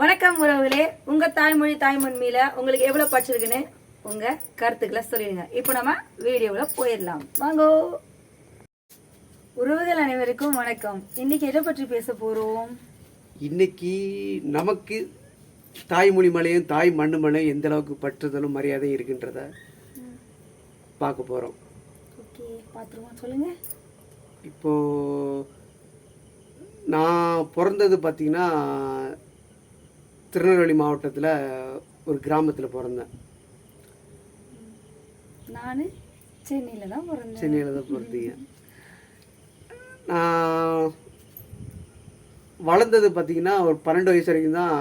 வணக்கம் உறவுகளே. உங்க தாய்மொழி தாய்மொழியில உங்களுக்கு எவ்வளவு படிச்சிருக்குன்னு உங்க கருத்துக்களை சொல்லிடுங்க. இப்போ நம்ம வீடியோவுல போயிடலாம். வாங்கோ. உறவுகள் அனைவருக்கும் வணக்கம். இன்னைக்கு எதை பற்றி பேச போறோம்? இன்னைக்கு நமக்கு தாய்மொழி மலையும் தாய் மண்ணு மலையும் எந்த அளவுக்கு பற்றுதலும் மரியாதையும் இருக்கின்றத பார்க்க போகிறோம் ஓகே பார்த்துருவோம். சொல்லுங்க. இப்போ நான் பிறந்தது பார்த்திங்கன்னா திருநெல்வேலி மாவட்டத்தில் ஒரு கிராமத்தில் பிறந்தேன். நான் சென்னையில தான் பிறந்தேன். சென்னையில் தான் பிறந்தீங்க. நான் வளர்ந்தது பார்த்திங்கன்னா ஒரு பன்னெண்டு வயசு வரைக்கும் தான்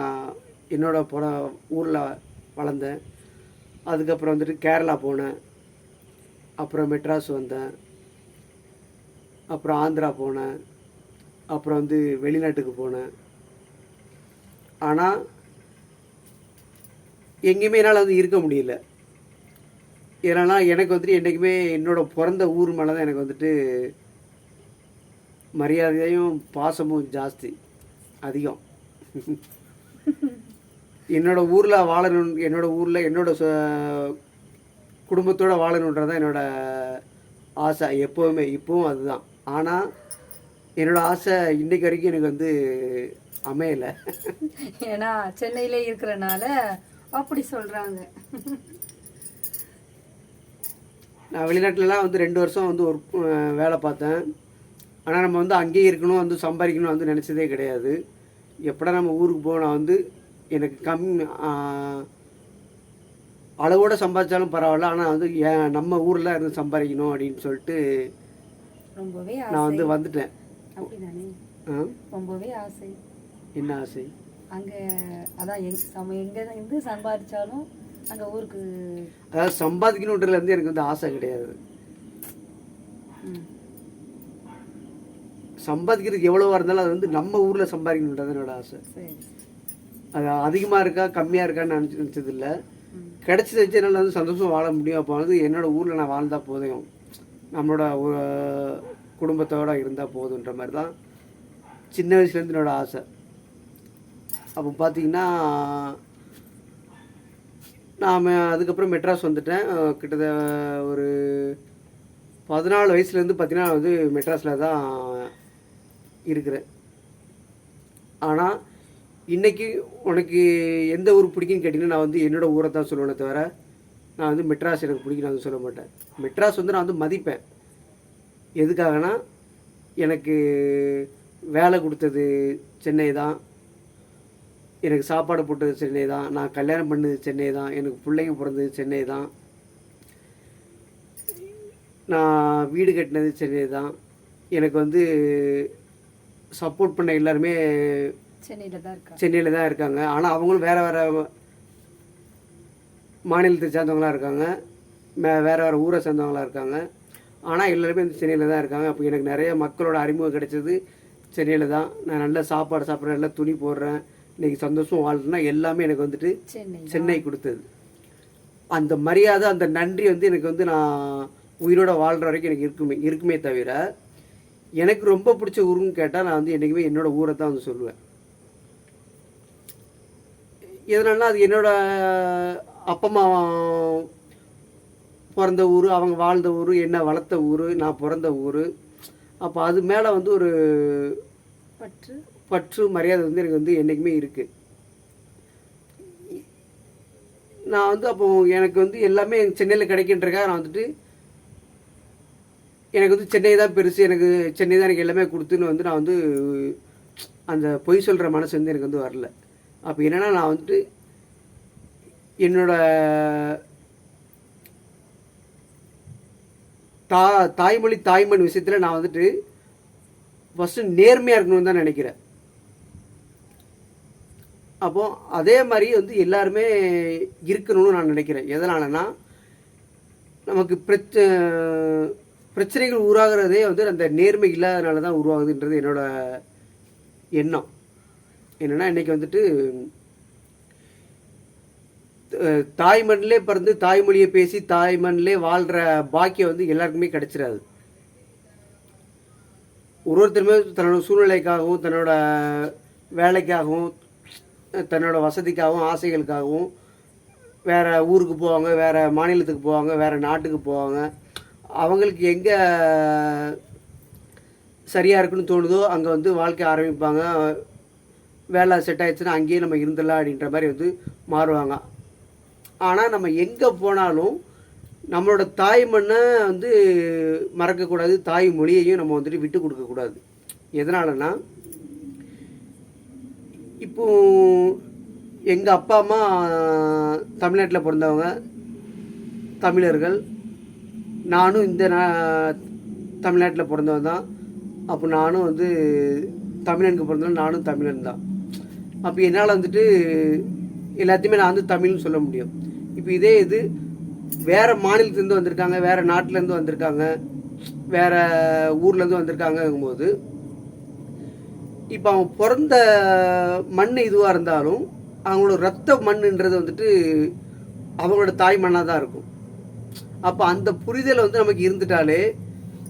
என்னோட புற ஊரில் வளர்ந்தேன். அதுக்கப்புறம் வந்துட்டு கேரளா போனேன். அப்புறம் மெட்ராஸ் வந்தேன். அப்புறம் ஆந்திரா போனேன். அப்புறம் வந்து வெளிநாட்டுக்கு போனேன். ஆனால் எங்கேயுமே என்னால் வந்து இருக்க முடியல. ஏன்னா எனக்கு வந்துட்டு என்றைக்குமே என்னோட பிறந்த ஊர் மேலே தான் எனக்கு வந்துட்டு மரியாதையும் பாசமும் ஜாஸ்தி அதிகம். என்னோட ஊரில் வாழணும் என்னோட ஊரில் என்னோட குடும்பத்தோடு குடும்பத்தோட வாழணுன்றது தான் என்னோடய ஆசை எப்போவுமே. இப்போவும் அதுதான். ஆனால் என்னோட ஆசை இன்னைக்கு வரைக்கும் எனக்கு வந்து அமையலை. ஏன்னா சென்னையிலே இருக்கிறனால அப்படி சொல்றாங்க. நான் வெளிநாட்டிலலாம் வந்து ரெண்டு வருஷம் வந்து ஒரு வேலை பார்த்தேன். ஆனால் நம்ம வந்து அங்கேயே இருக்கணும் வந்து சம்பாதிக்கணும் வந்து நினச்சதே கிடையாது. எப்படா நம்ம ஊருக்கு போனால் வந்து எனக்கு கம்மி அளவோட சம்பாதிச்சாலும் பரவாயில்ல. ஆனால் வந்து ஏன் நம்ம ஊரில் இருந்து சம்பாதிக்கணும் அப்படின்னு சொல்லிட்டு ரொம்பவே நான் வந்து வந்துட்டேன்? ரொம்பவே ஆசை. என்ன ஆசை? அங்க அதான் எங் நம்ம எங்க இருந்து சம்பாதிச்சாலும் அங்க ஊருக்கு அதாவது சம்பாதிக்கணுன்றதுல இருந்து எனக்கு வந்து ஆசை கிடையாது. சம்பாதிக்கிறதுக்கு எவ்வளோவா இருந்தாலும் அது வந்து நம்ம ஊரில் சம்பாதிக்கணுன்றது என்னோட ஆசை. அது அதிகமாக இருக்கா கம்மியாக இருக்கான்னு நினச்சி நினச்சதில்லை. கிடைச்சத வச்சு என்னால் வந்து சந்தோஷம் வாழ முடியும்? அப்போ வந்து என்னோட ஊரில் நான் வாழ்ந்தா போதும். நம்மளோட குடும்பத்தோட இருந்தால் போதுன்ற மாதிரி தான் சின்ன வயசுலேருந்து என்னோட ஆசை. அப்போ பார்த்தீங்கன்னா நான் அதுக்கப்புறம் மெட்ராஸ் வந்துட்டேன். கிட்டத்தட்ட ஒரு பதினாலு வயசுலேருந்து பார்த்தீங்கன்னா வந்து மெட்ராஸில் தான் இருக்கிறேன். ஆனால் இன்னைக்கு உனக்கு எந்த ஊர் பிடிக்குன்னு கேட்டிங்கன்னா நான் வந்து என்னோடய ஊரை தான் சொல்லுவேனே தவிர நான் வந்து மெட்ராஸ் எனக்கு பிடிக்கும் நான் சொல்ல மாட்டேன். மெட்ராஸ் வந்து நான் வந்து மதிப்பேன். எதுக்காகனா எனக்கு வேலை கொடுத்தது சென்னை தான். எனக்கு சாப்பாடு போட்டது சென்னை தான் நான் கல்யாணம் பண்ணது சென்னை தான் எனக்கு பிள்ளைங்க பிறந்தது சென்னை தான். நான் வீடு கட்டினது சென்னை தான். எனக்கு வந்து சப்போர்ட் பண்ண எல்லாருமே சென்னையில தான் சென்னையில் தான் இருக்காங்க. ஆனால் அவங்களும் வேறு வேறு மாநிலத்தை சேர்ந்தவங்களா இருக்காங்க. மே வேறு வேறு ஊரை சேர்ந்தவங்களா இருக்காங்க. ஆனால் எல்லாருமே இந்த சென்னையில் தான் இருக்காங்க. அப்போ எனக்கு நிறைய மக்களோட அறிமுகம் கிடைச்சது சென்னையில் தான். நான் நல்ல சாப்பாடு சாப்பிட்றேன் நல்ல துணி போடுறேன். இன்னைக்கு சந்தோஷம் வாழ்றேன்னா எல்லாமே எனக்கு வந்துட்டு சென்னை. சென்னை கொடுத்தது. அந்த மரியாதை அந்த நன்றி வந்து எனக்கு வந்து நான் உயிரோட வாழ்கிற வரைக்கும் எனக்கு இருக்குமே இருக்குமே தவிர எனக்கு ரொம்ப பிடிச்ச ஊருன்னு கேட்டால் நான் வந்து என்றைக்குமே என்னோட ஊரை தான் வந்து சொல்லுவேன். எதனால அது என்னோட அப்பா அம்மா பிறந்த ஊர் அவங்க வாழ்ந்த ஊர் என்ன வளர்த்த ஊர் நான் பிறந்த ஊர். அப்போ அது மேலே வந்து ஒரு பற்று. பற்று மரியாதை வந்து எனக்கு வந்து என்றைக்குமே இருக்குது நான் வந்து அப்போ எனக்கு வந்து எல்லாமே சென்னையில் கிடைக்கின்றக்காக நான் வந்துட்டு எனக்கு வந்து சென்னை தான் பெருசு எனக்கு சென்னை தான் எனக்கு எல்லாமே கொடுத்துன்னு வந்து நான் வந்து அந்த பொய் சொல்கிற மனசு வந்து எனக்கு வந்து வரல. அப்போ என்னென்னா நான் வந்துட்டு என்னோட தா தாய்மொழி தாய்மண் விஷயத்தில் நான் வந்துட்டு ஃபஸ்ட்டு நேர்மையாக இருக்கணும்னு தான் நினைக்கிறேன். அப்போ அதே மாதிரி வந்து எல்லாருமே இருக்கணும்னு நான் நினைக்கிறேன். எதனாலனா நமக்கு பிரச்ச பிரச்சனைகள் உருவாகிறதே வந்து அந்த நேர்மை இல்லாதனால தான் உருவாகுதுன்றது என்னோடய எண்ணம். என்னென்னா இன்றைக்கி வந்துட்டு தாய்மண்ணிலே தாய் மண்ணிலே பிறந்து தாய்மொழியை பேசி தாய் மண்ணிலே வாழ்கிற பாக்கியம் வந்து எல்லாருக்குமே கிடைச்சிடாது. ஒரு ஒருத்தருமே தன்னோட சூழ்நிலைக்காகவும் தன்னோட வேலைக்காகவும் தன்னோட வசதிக்காகவும் ஆசைகளுக்காகவும் வேறு ஊருக்கு போவாங்க வேறு மாநிலத்துக்கு போவாங்க வேறு நாட்டுக்கு போவாங்க. அவங்களுக்கு எங்கே சரியாக இருக்குன்னு தோணுதோ அங்கே வந்து வாழ்க்கை ஆரம்பிப்பாங்க. வேலை செட் ஆயிடுச்சுன்னா அங்கேயே நம்ம இருந்துடலாம் அப்படின்ற மாதிரி வந்து மாறுவாங்க. ஆனால் நம்ம எங்கே போனாலும் நம்மளோட தாய் மண்ணை வந்து மறக்கக்கூடாது. தாய் மொழியையும் நம்ம வந்துட்டு விட்டு கொடுக்கக்கூடாது. எதனாலன்னா இப்போ எங்கள் அப்பா அம்மா தமிழ்நாட்டில் பிறந்தவங்க தமிழர்கள் நானும் இந்த நா- தமிழ்நாட்டில் பிறந்தவன் தான். அப்போ நானும் வந்து தமிழனுக்கு பிறந்தவன் நானும் தமிழன் தான். அப்போ என்னால் வந்துட்டு எல்லாத்தையுமே நான் வந்து தமிழ்னு சொல்ல முடியும். இப்போ இதே இது வேறு மாநிலத்துலேருந்து வந்திருக்காங்க வேறு நாட்டிலேருந்து வந்திருக்காங்க வேறு ஊர்லேருந்து வந்திருக்காங்கங்கும்போது இப்போ அவன் பிறந்த மண் இதுவாக இருந்தாலும் அவங்களோட ரத்த மண்ணுன்றது வந்துட்டு அவங்களோட தாய் மண்ணாக தான் இருக்கும். அப்போ அந்த புரிதலை வந்து நமக்கு இருந்துட்டாலே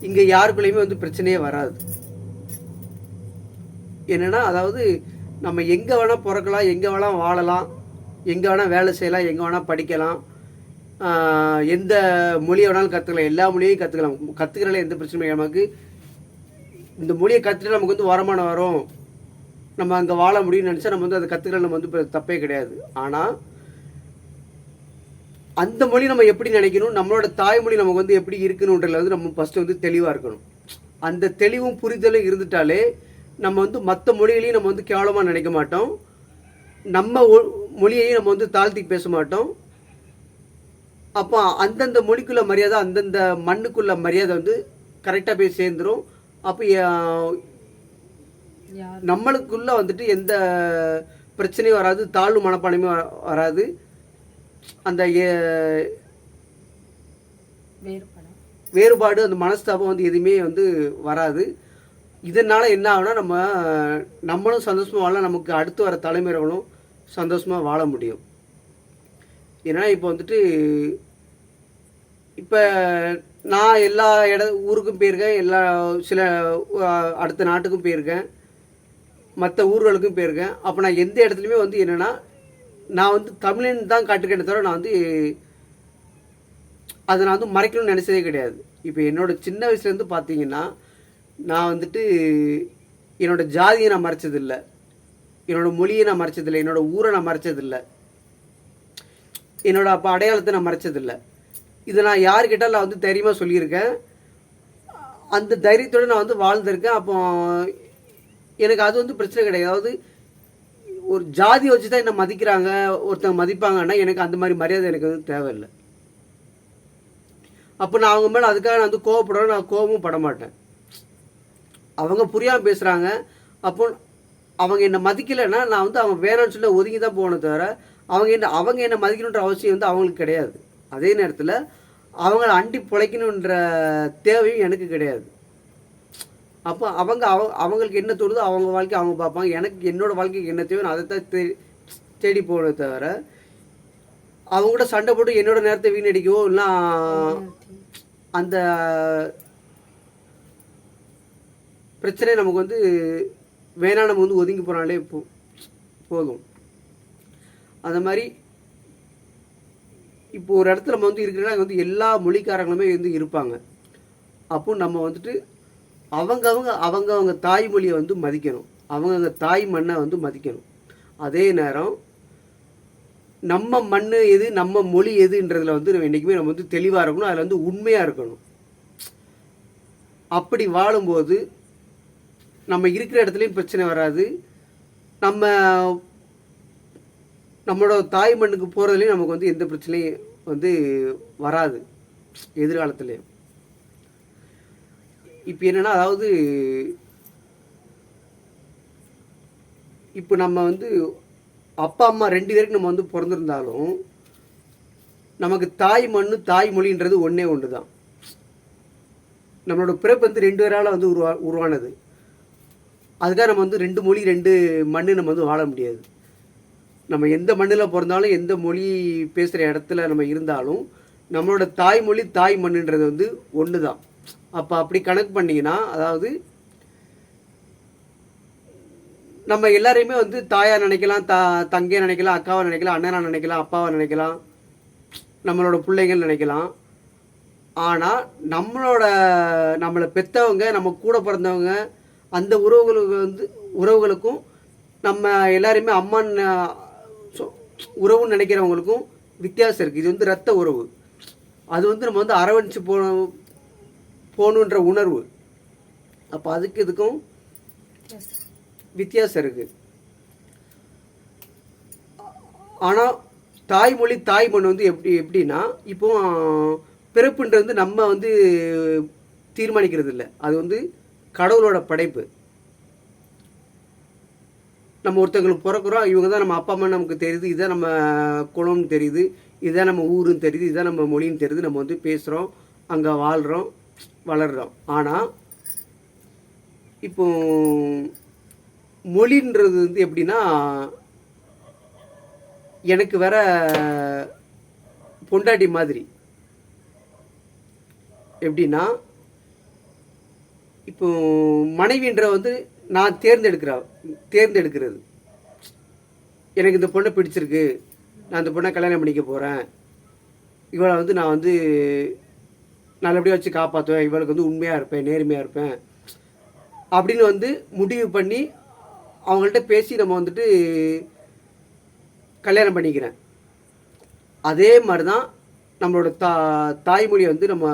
இங்கே யாருக்குள்ளேயுமே வந்து பிரச்சனையே வராது. என்னென்னா அதாவது நம்ம எங்கே வேணால் பிறக்கலாம் எங்கே வேணால் வாழலாம் எங்கே வேணால் வேலை செய்யலாம் எங்கே வேணால் படிக்கலாம் எந்த மொழியை வேணாலும் கற்றுக்கலாம் எல்லா மொழியையும் கற்றுக்கலாம் கற்றுக்கிறதுல எந்த பிரச்சனையும் நமக்கு இந்த மொழியை கற்றுட்டு நமக்கு வந்து வருமானம் வரும். நம்ம அங்கே வாழ முடியும்னு நினச்சா நம்ம வந்து அதை கற்றுக்கலாம் நம்ம வந்து தப்பே கிடையாது. ஆனால் அந்த மொழி நம்ம எப்படி நினைக்கணும்? நம்மளோட தாய்மொழி நமக்கு வந்து எப்படி இருக்கணுன்றதுல வந்து நம்ம ஃபஸ்ட்டு வந்து தெளிவாக இருக்கணும். அந்த தெளிவும் புரிதலும் இருந்துட்டாலே நம்ம வந்து மற்ற மொழிகளையும் நம்ம வந்து கேவலமாக நினைக்க மாட்டோம். நம்ம மொழியையும் நம்ம வந்து தாழ்த்தி பேச மாட்டோம். அப்போ அந்தந்த மொழிக்குள்ள மரியாதை அந்தந்த மண்ணுக்குள்ள மரியாதை வந்து கரெக்டாக போய் சேர்ந்துரும். அப்போ நம்மளுக்குள்ள வந்துட்டு எந்த பிரச்சனையும் வராது தாழ்வு மனப்பான்மையும் வராது. அந்த வேறுபாடு அந்த மனஸ்தாபம் வந்து எதுவுமே வந்து வராது. இதனால் என்ன ஆகும்னா நம்ம நம்மளும் சந்தோஷமாக வாழலாம். நமக்கு அடுத்து வர தலைமுறைகளும் சந்தோஷமாக வாழ முடியும். ஏன்னா இப்போ வந்துட்டு இப்போ நான் எல்லா இட ஊருக்கும் போயிருக்கேன். எல்லா சில அடுத்த நாட்டுக்கும் போயிருக்கேன். மற்ற ஊர்களுக்கும் போயிருக்கேன். அப்போ நான் எந்த இடத்துலையுமே வந்து என்னென்னா நான் வந்து தமிழன் தான் காட்டுக்கிறேன் தவிர நான் வந்து அதை நான் வந்து மறைக்கணும்னு நினச்சதே கிடையாது. இப்போ என்னோடய சின்ன வயசுலேருந்து பார்த்தீங்கன்னா நான் வந்துட்டு என்னோட ஜாதியை நான் மறைச்சதில்லை. என்னோடய மொழியை நான் மறைச்சதில்லை. என்னோடய ஊரை நான் மறைச்சதில்லை. என்னோடய அப்போ அடையாளத்தை நான் மறைச்சதில்லை. இதை நான் யார்கிட்ட நான் வந்து தைரியமாக சொல்லியிருக்கேன். அந்த தைரியத்தோடு நான் வந்து வாழ்ந்திருக்கேன். அப்போ எனக்கு அது வந்து பிரச்சனை கிடையாது. அதாவது ஒரு ஜாதி வச்சு தான் என்னை மதிக்கிறாங்க ஒருத்தங்க மதிப்பாங்கன்னா எனக்கு அந்த மாதிரி மரியாதை எனக்கு வந்து தேவையில்லை. அப்போ நான் அவங்க மேலே அதுக்காக நான் வந்து கோவப்படுறேன் நான் கோபமும் பட மாட்டேன். அவங்க புரியாமல் பேசுகிறாங்க அப்போ அவங்க என்னை மதிக்கலைன்னா நான் வந்து அவங்க வேணான்னு சொல்லி ஒதுங்கி தான் போகணும் தவிர அவங்க என்ன அவங்க என்னை மதிக்கணுன்ற அவசியம் வந்து அவங்களுக்கு கிடையாது. அதே நேரத்தில் அவங்கள அண்டி பிழைக்கணுன்ற தேவையும் எனக்கு கிடையாது. அப்போ அவங்க அவ அவங்களுக்கு என்ன தோணுதோ அவங்க வாழ்க்கை அவங்க பார்ப்பாங்க. எனக்கு என்னோட வாழ்க்கைக்கு என்ன தேவையோ அதை தான் தே தேடி போகணுமே தவிர அவங்க கூட சண்டை போட்டு என்னோட நேரத்தை வீணடிக்கவோ இல்லை அந்த பிரச்சனை நமக்கு வந்து வேணாம் நம்ம வந்து ஒதுங்கி போனாலே போ போதும். அந்த மாதிரி இப்போ ஒரு இடத்துல நம்ம வந்து இருக்கிறோன்னா வந்து எல்லா மொழிக்காரங்களுமே வந்து இருப்பாங்க. அப்போ நம்ம வந்துட்டு அவங்கவங்க அவங்க அவங்க தாய்மொழியை வந்து மதிக்கணும். அவங்கவங்க தாய் மண்ணை வந்து மதிக்கணும். அதே நேரம் நம்ம மண் எது நம்ம மொழி எதுன்றதில் வந்து நம்ம என்றைக்குமே நம்ம வந்து தெளிவாக இருக்கணும். அதில் வந்து உண்மையாக இருக்கணும். அப்படி வாழும்போது நம்ம இருக்கிற இடத்துலையும் பிரச்சனை வராது. நம்ம நம்மளோட தாய் மண்ணுக்கு போகிறதுலையும் நமக்கு வந்து எந்த பிரச்சனையும் வந்து வராது எதிர்காலத்துலேயும் இப்போ என்னன்னா அதாவது இப்போ நம்ம வந்து அப்பா அம்மா ரெண்டு பேருக்கு நம்ம வந்து பிறந்திருந்தாலும் நமக்கு தாய் மண்ணு தாய் மொழின்றது ஒன்றே ஒன்று தான் நம்மளோட பிறப்பு வந்து ரெண்டு பேரால் வந்து உருவா உருவானது. அதுக்காக நம்ம வந்து ரெண்டு மொழி ரெண்டு மண்ணு நம்ம வந்து வாழ முடியாது. நம்ம எந்த மண்ணில் பிறந்தாலும் எந்த மொழி பேசுகிற இடத்துல நம்ம இருந்தாலும் நம்மளோட தாய்மொழி தாய் மண்ணுன்றது வந்து ஒன்று தான் அப்போ அப்படி கணக்கு பண்ணிங்கன்னா அதாவது நம்ம எல்லாரையுமே வந்து தாயாக நினைக்கலாம் த தங்கையை நினைக்கலாம் அக்காவை நினைக்கலாம் அண்ணனாக நினைக்கலாம் அப்பாவை நினைக்கலாம் நம்மளோட பிள்ளைங்கள் நினைக்கலாம். ஆனால் நம்மளோட நம்மளை பெற்றவங்க நம்ம கூட பிறந்தவங்க அந்த உறவுகளுக்கு வந்து உறவுகளுக்கும் நம்ம எல்லாருமே அம்மான்னு உறவுன்னு நினைக்கிறவங்களுக்கும் வித்தியாசம் இருக்குது இது வந்து ரத்த உறவு. அது வந்து நம்ம வந்து அரவணைச்சு போ போகணுன்ற உணர்வு. அப்போ அதுக்கு இதுக்கும் வித்தியாசம் இருக்குது ஆனால் தாய்மொழி தாய்மண் வந்து எப்படி எப்படின்னா இப்போ பிறப்புன்றது வந்து நம்ம வந்து தீர்மானிக்கிறது இல்லை அது வந்து கடவுளோட படைப்பு. நம்ம ஒருத்தங்களுக்கு பிறக்கிறோம் இவங்க தான் நம்ம அப்பா அம்மா நமக்கு தெரியுது இதுதான் நம்ம குளம்னு தெரியுது இதுதான் நம்ம ஊருன்னு தெரியுது இதுதான் நம்ம மொழின்னு தெரியுது நம்ம வந்து பேசுகிறோம் அங்கே வாழ்கிறோம் வளர்கிறோம் ஆனால் இப்போ மொழின்றது வந்து எப்படின்னா எனக்கு வேற பொண்டாட்டி மாதிரி. எப்படின்னா இப்போ மனைவின்ற வந்து நான் தேர்ந்தெடுக்கிற தேர்ந்தெடுக்கிறது. எனக்கு இந்த பொண்ணை பிடிச்சிருக்கு. நான் இந்த பொண்ணை கல்யாணம் பண்ணிக்க போகிறேன் இவளை வந்து நான் வந்து நல்லபடியாக வச்சு காப்பாற்றுவேன் இவளுக்கு வந்து உண்மையாக இருப்பேன் நேர்மையாக இருப்பேன். அப்படின்னு வந்து முடிவு பண்ணி அவங்கள்ட்ட பேசி நம்ம வந்துட்டு கல்யாணம் பண்ணிக்கிறேன். அதே மாதிரி தான் நம்மளோட தா தாய்மொழியை வந்து நம்ம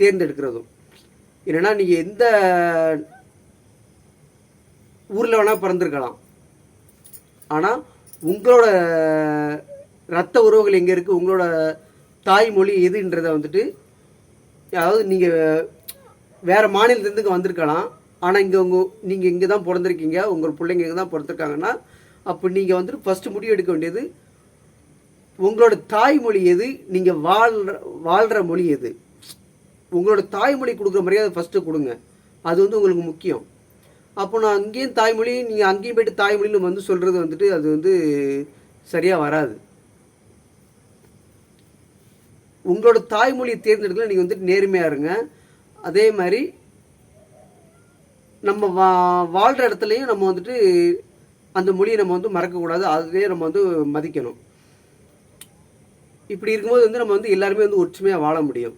தேர்ந்தெடுக்கிறதும். என்னன்னா நீங்கள் எந்த ஊரில் வேணால் பிறந்திருக்கலாம். ஆனால் உங்களோட ரத்த உறவுகள் எங்கே இருக்குது உங்களோட தாய்மொழி எதுன்றதை வந்துட்டு அதாவது நீங்கள் வேறு மாநிலத்துலேருந்து இங்கே வந்திருக்கலாம். ஆனால் இங்கே உங்கள் நீங்கள் இங்கே தான் பிறந்திருக்கீங்க. உங்கள் பிள்ளைங்க இங்கே தான் பிறந்திருக்காங்கன்னா அப்போ நீங்கள் வந்துட்டு ஃபஸ்ட்டு முடிவு எடுக்க வேண்டியது உங்களோட தாய்மொழி எது? நீங்கள் வாழ்கிற வாழ்கிற மொழி எது? உங்களோட தாய்மொழி கொடுக்குற மரியாதை ஃபஸ்ட்டு கொடுங்க. அது வந்து உங்களுக்கு முக்கியம். அப்போ நான் அங்கேயும் தாய்மொழி நீங்கள் அங்கேயும் போயிட்டு நம்ம வந்து சொல்கிறது வந்துட்டு அது வந்து சரியாக வராது. உங்களோட தாய்மொழியை தேர்ந்தெடுக்கல நீங்கள் வந்துட்டு நேர்மையாக இருங்க. அதே மாதிரி நம்ம வா வாழ்கிற இடத்துலையும் நம்ம வந்துட்டு அந்த மொழியை நம்ம வந்து மறக்கக்கூடாது. அதுலேயே நம்ம வந்து மதிக்கணும். இப்படி இருக்கும்போது வந்து நம்ம வந்து எல்லாருமே வந்து ஒற்றுமையாக வாழ முடியும்.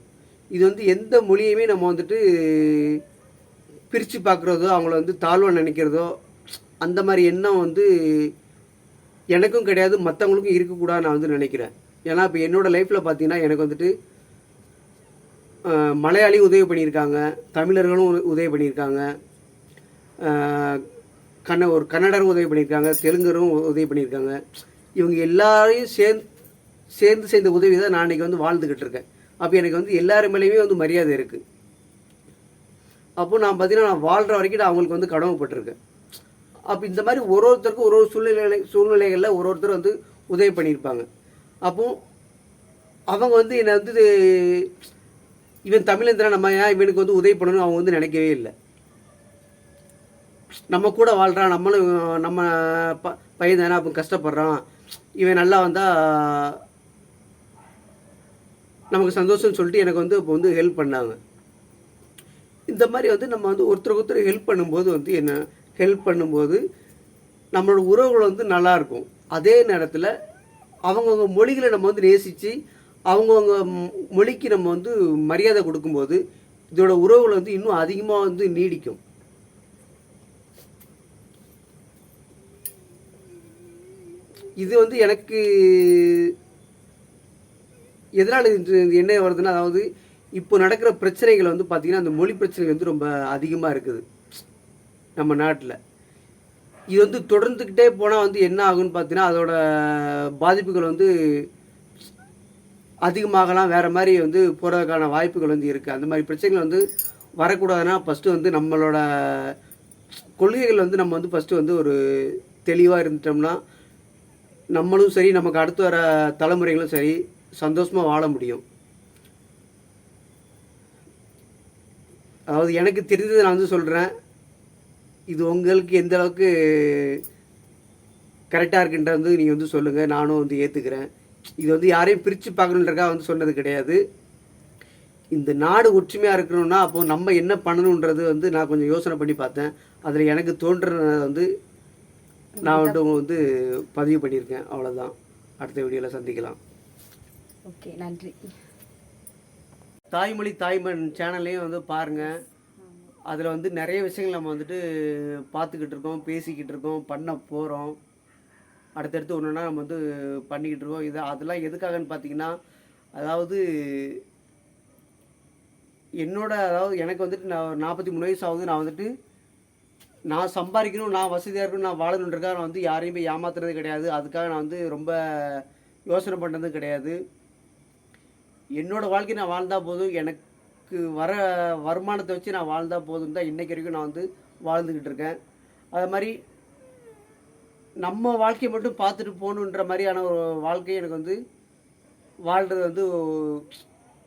இது வந்து எந்த மொழியுமே நம்ம வந்துட்டு பிரித்து பார்க்குறதோ அவங்கள வந்து தாழ்வாக நினைக்கிறதோ அந்த மாதிரி எண்ணம் வந்து எனக்கும் கிடையாது மற்றவங்களுக்கும் இருக்கக்கூடாது நான் வந்து நினைக்கிறேன். ஏன்னா இப்போ என்னோடய லைஃப்பில் பார்த்தீங்கன்னா எனக்கு வந்துட்டு மலையாளியும் உதவி பண்ணியிருக்காங்க தமிழர்களும் உத- உதவி பண்ணியிருக்காங்க கன்ன ஒரு கன்னடரும் உதவி பண்ணியிருக்காங்க தெலுங்கரும் உ- உதவி பண்ணியிருக்காங்க. இவங்க எல்லாரையும் சேர்ந்து சேர்ந்து சேர்ந்த உதவி தான் நான் இன்றைக்கி வந்து வாழ்ந்துக்கிட்டு இருக்கேன். அப்போ எனக்கு வந்து எல்லாருமேலையுமே வந்து மரியாதை இருக்குது அப்போ நான் பார்த்தீங்கன்னா நான் வாழ்கிற வரைக்கும் நான் அவங்களுக்கு வந்து கடமைப்பட்டிருக்கேன். அப்போ இந்த மாதிரி ஒரு ஒருத்தருக்கும் ஒரு ஒரு சூழ்நிலை சூழ்நிலைகளில் ஒரு ஒருத்தர் வந்து உதவி பண்ணியிருப்பாங்க. அப்போ அவங்க வந்து என்னை வந்து இவன் தமிழந்திரன் நம்ம ஏன் இவனுக்கு வந்து உதவி பண்ணணும்னு அவங்க வந்து நினைக்கவே இல்லை. நம்ம கூட வாழ்கிறான் நம்மளும் நம்ம ப பையன் தானே அப்போ கஷ்டப்படுறான். இவன் நல்லா வந்தால் நமக்கு சந்தோஷம்னு சொல்லிட்டு எனக்கு வந்து இப்போ வந்து ஹெல்ப் பண்ணாங்க. இந்த மாதிரி வந்து நம்ம வந்து ஒருத்தருக்கு ஒருத்தர் ஹெல்ப் பண்ணும்போது வந்து என்ன? ஹெல்ப் பண்ணும்போது நம்மளோட உறவுகள் வந்து நல்லாயிருக்கும் அதே நேரத்தில் அவங்கவுங்க மொழிகளை நம்ம வந்து நேசித்து அவங்கவுங்க மொழிக்கு நம்ம வந்து மரியாதை கொடுக்கும்போது இதோட உறவுகள் வந்து இன்னும் அதிகமாக வந்து நீடிக்கும். இது வந்து எனக்கு எதனால் என்ன வருதுன்னா அதாவது இப்போ நடக்கிற பிரச்சனைகள் வந்து பார்த்திங்கன்னா அந்த மொழி பிரச்சனைகள் வந்து ரொம்ப அதிகமாக இருக்குது. நம்ம நாட்டில். இது வந்து தொடர்ந்துக்கிட்டே போனால் வந்து என்ன ஆகும்னு பார்த்தீங்கன்னா அதோட பாதிப்புகள் வந்து அதிகமாகலாம். வேறு மாதிரி வந்து போகிறதுக்கான வாய்ப்புகள் வந்து இருக்குது அந்த மாதிரி பிரச்சனைகள் வந்து வரக்கூடாதுன்னா ஃபஸ்ட்டு வந்து நம்மளோட கொள்கைகள் வந்து நம்ம வந்து ஃபஸ்ட்டு வந்து ஒரு தெளிவாக இருந்துட்டோம்னா நம்மளும் சரி நமக்கு அடுத்து வர தலைமுறைகளும் சரி சந்தோஷமாக வாழ முடியும். அதாவது எனக்கு தெரிஞ்சதை நான் வந்து சொல்கிறேன் இது உங்களுக்கு எந்த அளவுக்கு கரெக்டாக இருக்குன்றது வந்து நீங்கள் வந்து சொல்லுங்கள் நானும் வந்து ஏற்றுக்கிறேன் இது வந்து யாரையும் பிரித்து பார்க்கணுன்றக்காக வந்து சொன்னது கிடையாது. இந்த நாடு ஒற்றுமையாக இருக்கணும்னா அப்போ நம்ம என்ன பண்ணணுன்றது வந்து நான் கொஞ்சம் யோசனை பண்ணி பார்த்தேன். அதில் எனக்கு தோன்றுறத வந்து நான் வந்து வந்து பதிவு பண்ணியிருக்கேன். அவ்வளோதான் அடுத்த வீடியோவில் சந்திக்கலாம். ஓகே நன்றி. தாய்மொழி தாய்மன் சேனல்லையும் வந்து பாருங்கள் அதில் வந்து நிறைய விஷயங்கள் நம்ம வந்துட்டு பார்த்துக்கிட்டு இருக்கோம் பேசிக்கிட்டு இருக்கோம் பண்ண போகிறோம் அடுத்தடுத்து ஒன்று ஒன்றா நம்ம வந்து பண்ணிக்கிட்டு இருக்கோம். இது அதெல்லாம் எதுக்காகன்னு பார்த்தீங்கன்னா அதாவது என்னோட அதாவது எனக்கு வந்துட்டு நான் நாற்பத்தி மூணு வயசு ஆகுது. நான் வந்துட்டு நான் சம்பாதிக்கணும் நான் வசதியாக இருக்கணும் நான் வாழணுன்றக்காக நான் வந்து யாரையும் போய் ஏமாத்துறது கிடையாது. அதுக்காக நான் வந்து ரொம்ப யோசனை பண்ணுறதும் கிடையாது. என்னோட வாழ்க்கை நான் வாழ்ந்தால் போதும். எனக்கு வர வருமானத்தை வச்சு நான் வாழ்ந்தால் போதும் தான் இன்னைக்கு வரைக்கும் நான் வந்து வாழ்ந்துக்கிட்டு இருக்கேன். அது மாதிரி நம்ம வாழ்க்கையை மட்டும் பார்த்துட்டு போகணுன்ற மாதிரியான ஒரு வாழ்க்கை எனக்கு வந்து வாழ்கிறது வந்து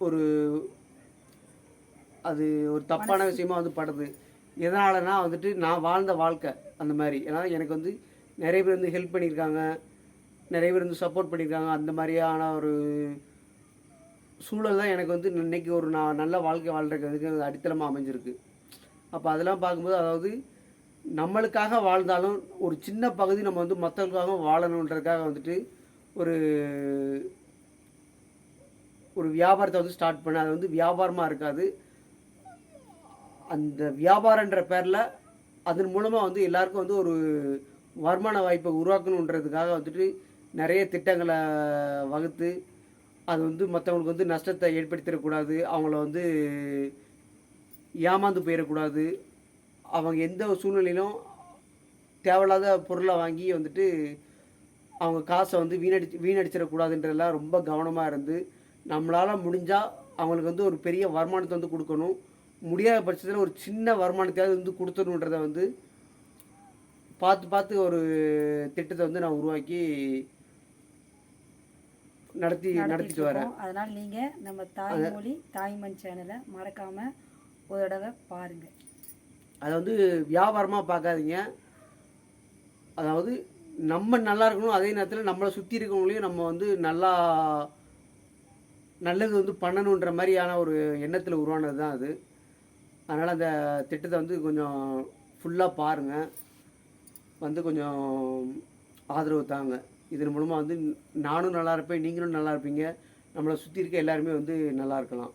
ஒரு அது ஒரு தப்பான விஷயமா வந்து படுது. எதனாலனா வந்துட்டு நான் வாழ்ந்த வாழ்க்கை அந்த மாதிரி. ஏன்னா எனக்கு வந்து நிறைய பேர் வந்து ஹெல்ப் பண்ணியிருக்காங்க. நிறைய பேர் வந்து சப்போர்ட் பண்ணியிருக்காங்க. அந்த மாதிரியான ஒரு சூழல் தான் எனக்கு வந்து இன்னைக்கு ஒரு நான் நல்ல வாழ்க்கை வாழ்றதுக்கு அது அடித்தளமாக அமைஞ்சிருக்கு. அப்போ அதெல்லாம் பார்க்கும்போது அதாவது நம்மளுக்காக வாழ்ந்தாலும் ஒரு சின்ன பகுதி நம்ம வந்து மற்றவங்களுக்காக வாழணுன்றதுக்காக வந்துட்டு ஒரு ஒரு வியாபாரத்தை வந்து ஸ்டார்ட் பண்ண அது வந்து வியாபாரமாக இருக்காது. அந்த வியாபாரன்ற பேரில் அதன் மூலமாக வந்து எல்லாருக்கும் வந்து ஒரு வருமான வாய்ப்பை உருவாக்கணுன்றதுக்காக வந்துட்டு நிறைய திட்டங்களை வகுத்து அது வந்து மற்றவங்களுக்கு வந்து நஷ்டத்தை ஏற்படுத்திடக்கூடாது. அவங்கள வந்து ஏமாந்து போயிடக்கூடாது. அவங்க எந்த ஒரு சூழ்நிலையிலும் தேவையில்லாத பொருளை வாங்கி வந்துட்டு அவங்க காசை வந்து வீணடிச்சு வீணடிச்சிடக்கூடாதுன்றதெல்லாம் ரொம்ப கவனமாக இருந்து நம்மளால் முடிஞ்சால் அவங்களுக்கு வந்து ஒரு பெரிய வருமானத்தை வந்து கொடுக்கணும். முடியாத பட்சத்தில் ஒரு சின்ன வருமானத்தையாவது வந்து கொடுத்துடணுன்றதை வந்து பார்த்து பார்த்து ஒரு திட்டத்தை வந்து நான் உருவாக்கி நடத்தி நடத்திட்டு வரேன். அதனால நீங்க நம்ம தாய்மொழி தாய்மண் சேனலை மறக்காம ஒரு தடவை பாருங்க. அதை வந்து வியாபாரமாக பார்க்காதீங்க. அதாவது நம்ம நல்லா இருக்கணும் அதே நேரத்தில் நம்மளை சுற்றி இருக்கவங்களையும் நம்ம வந்து நல்லா நல்லது வந்து பண்ணணுன்ற மாதிரியான ஒரு எண்ணத்தில் உருவானது தான் அது. அதனால் அந்த திட்டத்தை வந்து கொஞ்சம் ஃபுல்லாக பாருங்கள் வந்து கொஞ்சம் ஆதரவு தாங்க. இதன் மூலமாக வந்து நானும் நல்லா இருப்பேன் நீங்களும் நல்லா இருப்பீங்க. நம்மளை சுற்றி இருக்க எல்லாருமே வந்து நல்லா இருக்கலாம்.